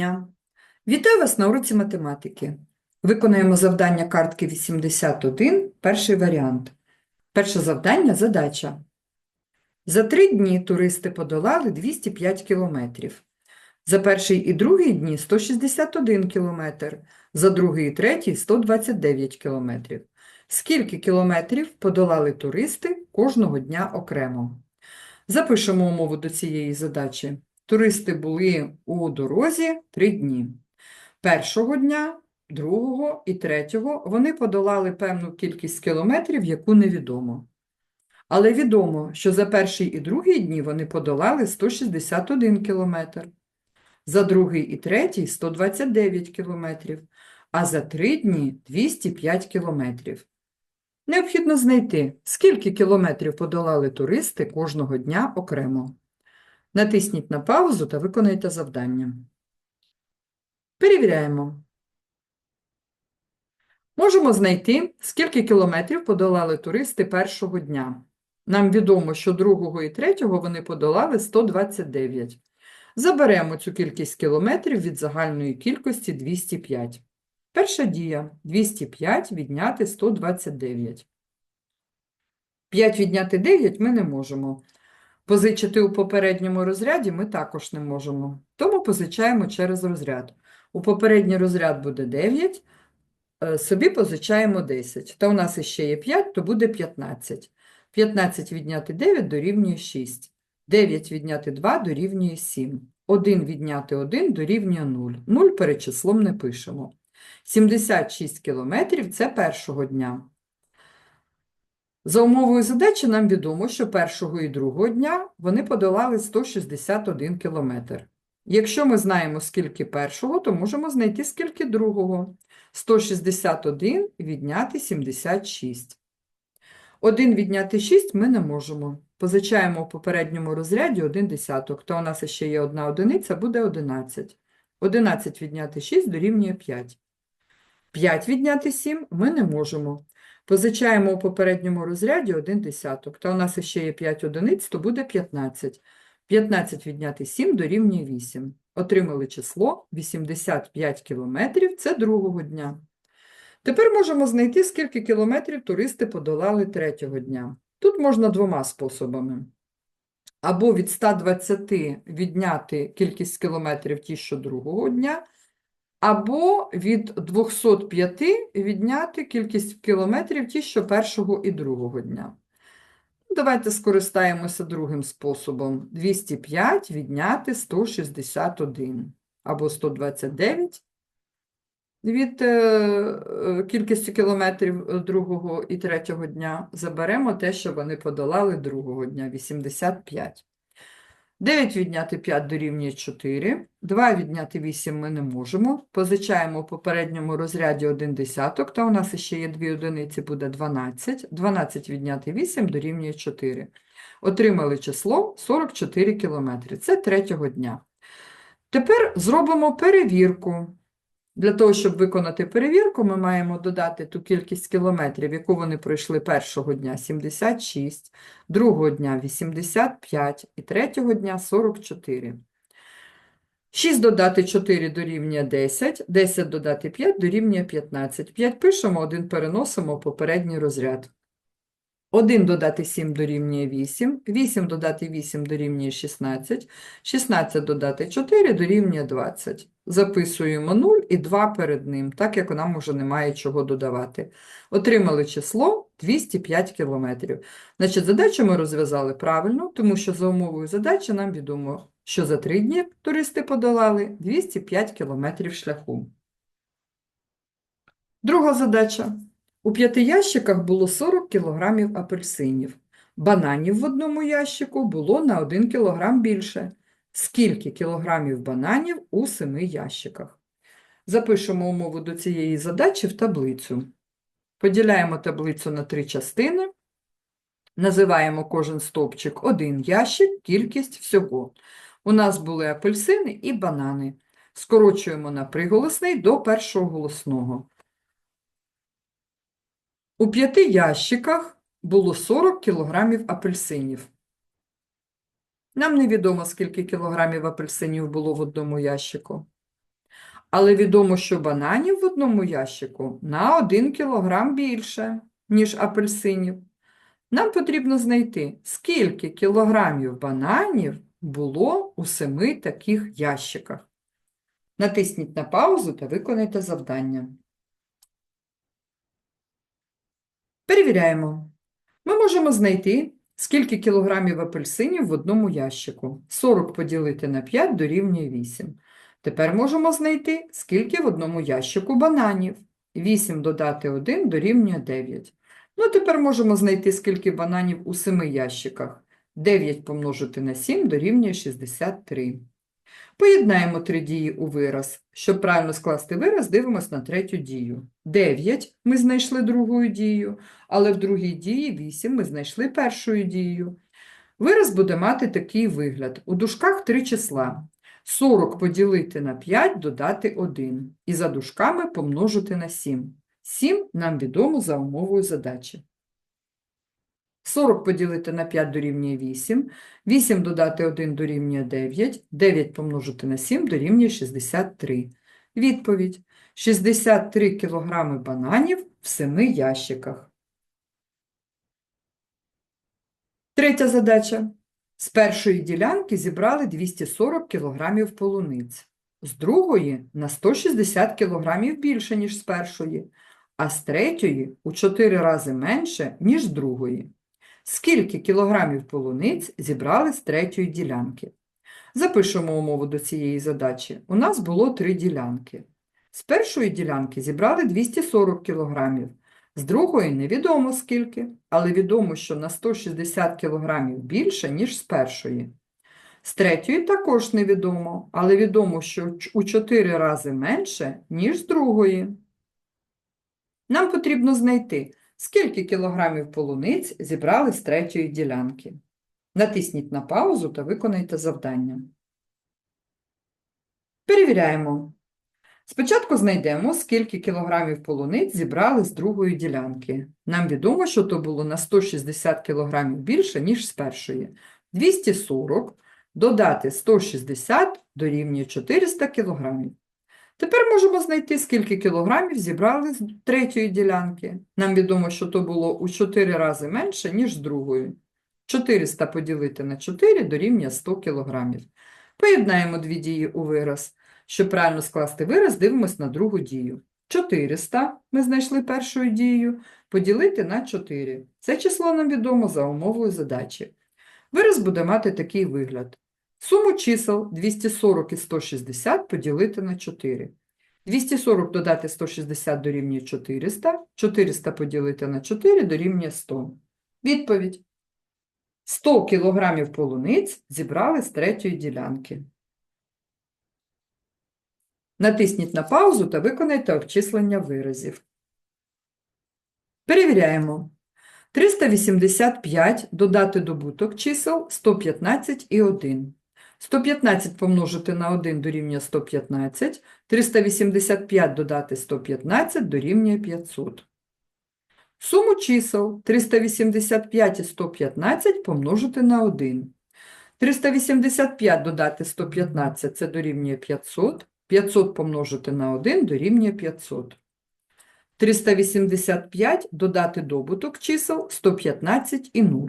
дня! Вітаю вас на уроці математики. Виконаємо завдання картки 81, перший варіант. Перше завдання – задача. За три дні туристи подолали 205 кілометрів. За перший і другий дні – 161 кілометр, за другий і третій – 129 кілометрів. Скільки кілометрів подолали туристи кожного дня окремо? Запишемо умову до цієї задачі. Туристи були у дорозі три дні. Першого дня, другого і третього вони подолали певну кількість кілометрів, яку невідомо. Але відомо, що за перший і другий дні вони подолали 161 кілометр, за другий і третій – 129 кілометрів, а за три дні – 205 кілометрів. Необхідно знайти, скільки кілометрів подолали туристи кожного дня окремо. Натисніть на паузу та виконайте завдання. Перевіряємо. Можемо знайти, скільки кілометрів подолали туристи першого дня. Нам відомо, що другого і третього вони подолали 129. Заберемо цю кількість кілометрів від загальної кількості 205. Перша дія – 205 відняти 129. 5 відняти 9 ми не можемо. Позичити у попередньому розряді ми також не можемо, тому позичаємо через розряд. У попередній розряд буде 9, е, собі позичаємо 10. Та у нас іще є 5, то буде 15. 15 відняти 9 дорівнює 6. 9 відняти 2 дорівнює 7. 1 відняти 1 дорівнює 0. 0 перед числом не пишемо. 76 кілометрів – це першого дня. За умовою задачі нам відомо, що першого і другого дня вони подолали 161 кілометр. Якщо ми знаємо, скільки першого, то можемо знайти, скільки другого. 161 відняти 76. 1 відняти 6 ми не можемо. Позичаємо у попередньому розряді 1 десяток, то у нас ще є одна одиниця, буде 11. 11 відняти 6 дорівнює 5. 5 відняти 7 ми не можемо. Позичаємо у попередньому розряді 1 десяток, та у нас ще є 5 одиниць, то буде 15. 15 відняти 7 дорівнює 8. Отримали число 85 кілометрів, це другого дня. Тепер можемо знайти, скільки кілометрів туристи подолали третього дня. Тут можна двома способами. Або від 120 відняти кількість кілометрів ті, що другого дня, або від 205 відняти кількість кілометрів ті, що першого і другого дня. Давайте скористаємося другим способом. 205 відняти 161 або 129 від е, е, кількості кілометрів е, другого і третього дня. Заберемо те, що вони подолали другого дня 85. 9 відняти 5 дорівнює 4, 2 відняти 8 ми не можемо. Позичаємо в попередньому розряді 1 десяток, та у нас ще є 2 одиниці, буде 12. 12 відняти 8 дорівнює 4. Отримали число 44 кілометри. Це третього дня. Тепер зробимо перевірку. Для того, щоб виконати перевірку, ми маємо додати ту кількість кілометрів, яку вони пройшли першого дня 76, другого дня 85 і третього дня 44. 6 додати 4 дорівнює 10, 10 додати 5 дорівнює 15. 5 пишемо, 1 переносимо в попередній розряд. 1 додати 7 дорівнює 8, 8 додати 8 дорівнює 16, 16 додати 4 дорівнює 20. Записуємо 0 і 2 перед ним, так як нам уже немає чого додавати. Отримали число 205 кілометрів. Значить, задачу ми розв'язали правильно, тому що за умовою задачі нам відомо, що за 3 дні туристи подолали 205 кілометрів шляху. Друга задача. У п'яти ящиках було 40 кілограмів апельсинів. Бананів в одному ящику було на 1 кілограм більше. Скільки кілограмів бананів у семи ящиках? Запишемо умову до цієї задачі в таблицю. Поділяємо таблицю на три частини. Називаємо кожен стовпчик один ящик, кількість всього. У нас були апельсини і банани. Скорочуємо на приголосний до першого голосного. У п'яти ящиках було 40 кілограмів апельсинів. Нам невідомо, скільки кілограмів апельсинів було в одному ящику. Але відомо, що бананів в одному ящику на 1 кг більше, ніж апельсинів. Нам потрібно знайти, скільки кілограмів бананів було у семи таких ящиках. Натисніть на паузу та виконайте завдання. Перевіряємо. Ми можемо знайти, скільки кілограмів апельсинів в одному ящику. 40 поділити на 5 дорівнює 8. Тепер можемо знайти, скільки в одному ящику бананів. 8 додати 1 дорівнює 9. Ну, тепер можемо знайти, скільки бананів у 7 ящиках. 9 помножити на 7 дорівнює 63. Поєднаємо три дії у вираз. Щоб правильно скласти вираз, дивимось на третю дію. 9 ми знайшли другою дією, але в другій дії 8 ми знайшли першою дією. Вираз буде мати такий вигляд. У дужках три числа. 40 поділити на 5 додати 1. І за дужками помножити на 7. 7 нам відомо за умовою задачі. 40 поділити на 5 дорівнює 8, 8 додати 1 дорівнює 9, 9 помножити на 7 дорівнює 63. Відповідь. 63 кг бананів в 7 ящиках. Третя задача. З першої ділянки зібрали 240 кг полуниць, з другої – на 160 кг більше, ніж з першої, а з третьої – у 4 рази менше, ніж з другої. Скільки кілограмів полуниць зібрали з третьої ділянки? Запишемо умову до цієї задачі. У нас було три ділянки. З першої ділянки зібрали 240 кілограмів, з другої невідомо скільки, але відомо, що на 160 кілограмів більше, ніж з першої. З третьої також невідомо, але відомо, що у 4 рази менше, ніж з другої. Нам потрібно знайти, скільки кілограмів полуниць зібрали з третьої ділянки. Натисніть на паузу та виконайте завдання. Перевіряємо. Спочатку знайдемо, скільки кілограмів полуниць зібрали з другої ділянки. Нам відомо, що то було на 160 кілограмів більше, ніж з першої. 240 додати 160 дорівнює 400 кілограмів. Тепер можемо знайти, скільки кілограмів зібрали з третьої ділянки. Нам відомо, що то було у 4 рази менше, ніж з другої. 400 поділити на 4 дорівнює 100 кілограмів. Поєднаємо дві дії у вираз. Щоб правильно скласти вираз, дивимось на другу дію. 400 ми знайшли першою дією, поділити на 4. Це число нам відомо за умовою задачі. Вираз буде мати такий вигляд. Суму чисел 240 і 160 поділити на 4. 240 додати 160 дорівнює 400, 400 поділити на 4 дорівнює 100. Відповідь. 100 кг полуниць зібрали з третьої ділянки. Натисніть на паузу та виконайте обчислення виразів. Перевіряємо. 385 додати добуток чисел 115 і 1. 115 помножити на 1 дорівнює 115, 385 додати 115 дорівнює 500. Суму чисел 385 і 115 помножити на 1. 385 додати 115 це дорівнює 500, 500 помножити на 1 дорівнює 500. 385 додати добуток чисел 115 і 0.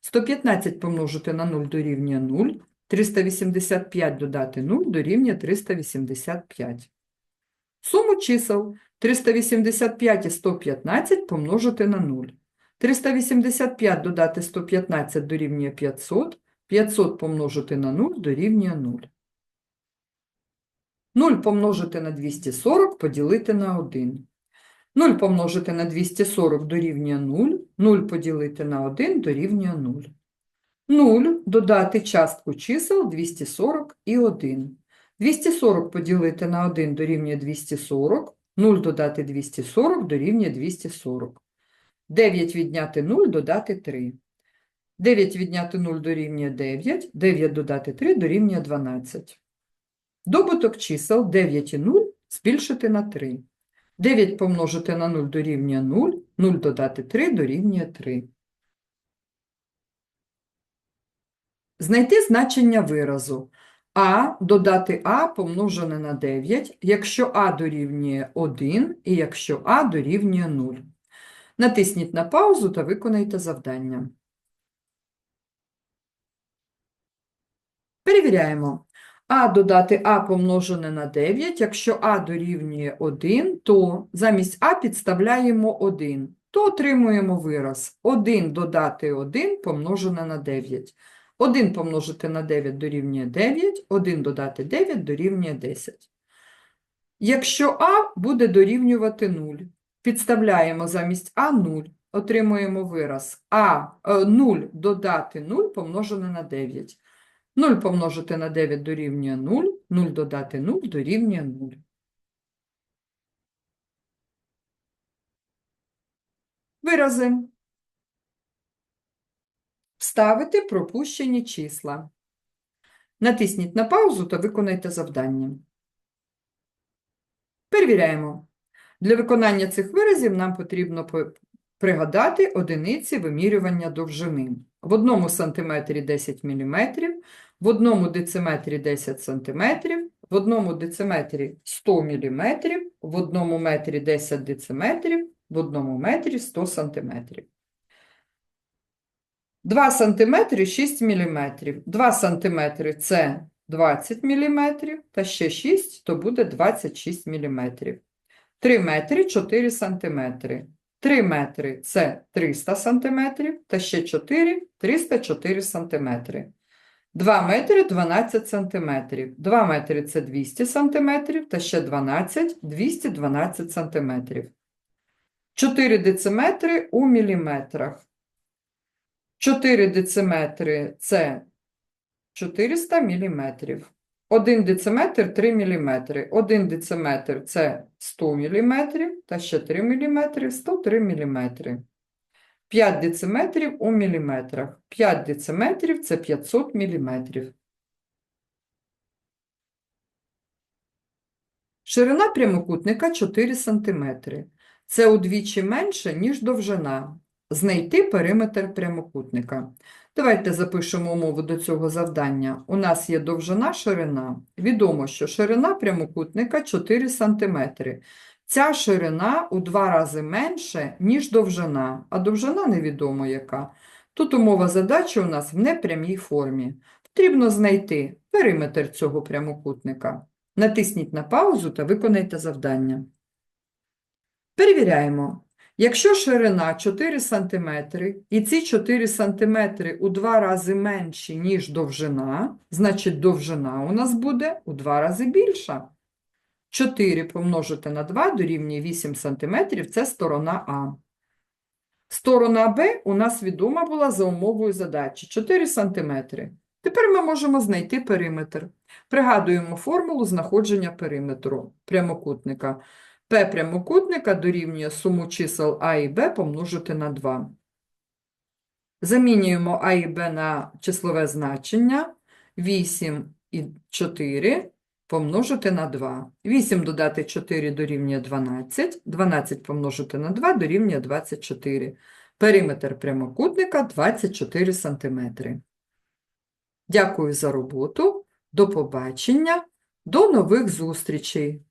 115 помножити на 0 дорівнює 0, 385 додати 0 дорівнює 385. Суму чисел 385 і 115 помножити на 0. 385 додати 115 дорівнює 500, 500 помножити на 0 дорівнює 0. 0 помножити на 240 поділити на 1. 0 помножити на 240 дорівнює 0, 0 поділити на 1 дорівнює 0. 0 додати частку чисел 240 і 1. 240 поділити на 1 дорівнює 240, 0 додати 240 дорівнює 240. 9 відняти 0 додати 3. 9 відняти 0 дорівнює 9, 9 додати 3 дорівнює 12. Добуток чисел 9 і 0 збільшити на 3. 9 помножити на 0 дорівнює 0, 0 додати 3 дорівнює 3. Знайти значення виразу. А додати А помножене на 9, якщо А дорівнює 1 і якщо А дорівнює 0. Натисніть на паузу та виконайте завдання. Перевіряємо. А додати А помножене на 9, якщо А дорівнює 1, то замість А підставляємо 1, то отримуємо вираз 1 додати 1 помножене на 9. 1 помножити на 9 дорівнює 9, 1 додати 9 дорівнює 10. Якщо А буде дорівнювати 0, підставляємо замість А 0, отримуємо вираз А, е, 0 додати 0 помножене на 9. 0 помножити на 9 дорівнює 0, 0 додати 0 дорівнює 0. Вирази. Вставити пропущені числа. Натисніть на паузу та виконайте завдання. Перевіряємо. Для виконання цих виразів нам потрібно пригадати одиниці вимірювання довжини. В одному сантиметрі 10 мм, в одному дециметрі 10 см, в одному дециметрі 100 мм, в одному метрі 10 дециметрів, в одному метрі 100 см. 2 см 6 мм. 2 см – це 20 мм, та ще 6 – то буде 26 мм. 3 метри – 4 см. 3 метри – це 300 см, та ще 4 – 304 см. 2 метри – 12 см. 2 метри – це 200 см, та ще 12 – 212 см. 4 дециметри у міліметрах. 4 дециметри – це 400 міліметрів. 1 дециметр – 3 міліметри. 1 дециметр – це 100 міліметрів, та ще 3 міліметри – 103 міліметри. 5 дециметрів у міліметрах. 5 дециметрів – це 500 міліметрів. Ширина прямокутника 4 см. Це удвічі менше, ніж довжина. Знайти периметр прямокутника. Давайте запишемо умову до цього завдання. У нас є довжина, ширина. Відомо, що ширина прямокутника 4 см. Ця ширина у два рази менше, ніж довжина, а довжина невідомо яка. Тут умова задачі у нас в непрямій формі. Потрібно знайти периметр цього прямокутника. Натисніть на паузу та виконайте завдання. Перевіряємо. Якщо ширина 4 см, і ці 4 см у два рази менші, ніж довжина, значить довжина у нас буде у два рази більша. 4 помножити на 2 дорівнює 8 см – це сторона А. Сторона Б у нас відома була за умовою задачі 4 см. Тепер ми можемо знайти периметр. Пригадуємо формулу знаходження периметру прямокутника. П прямокутника дорівнює суму чисел А і Б помножити на 2. Замінюємо А і Б на числове значення. 8 і 4 помножити на 2. 8 додати 4 дорівнює 12. 12 помножити на 2 дорівнює 24. Периметр прямокутника 24 см. Дякую за роботу. До побачення. До нових зустрічей!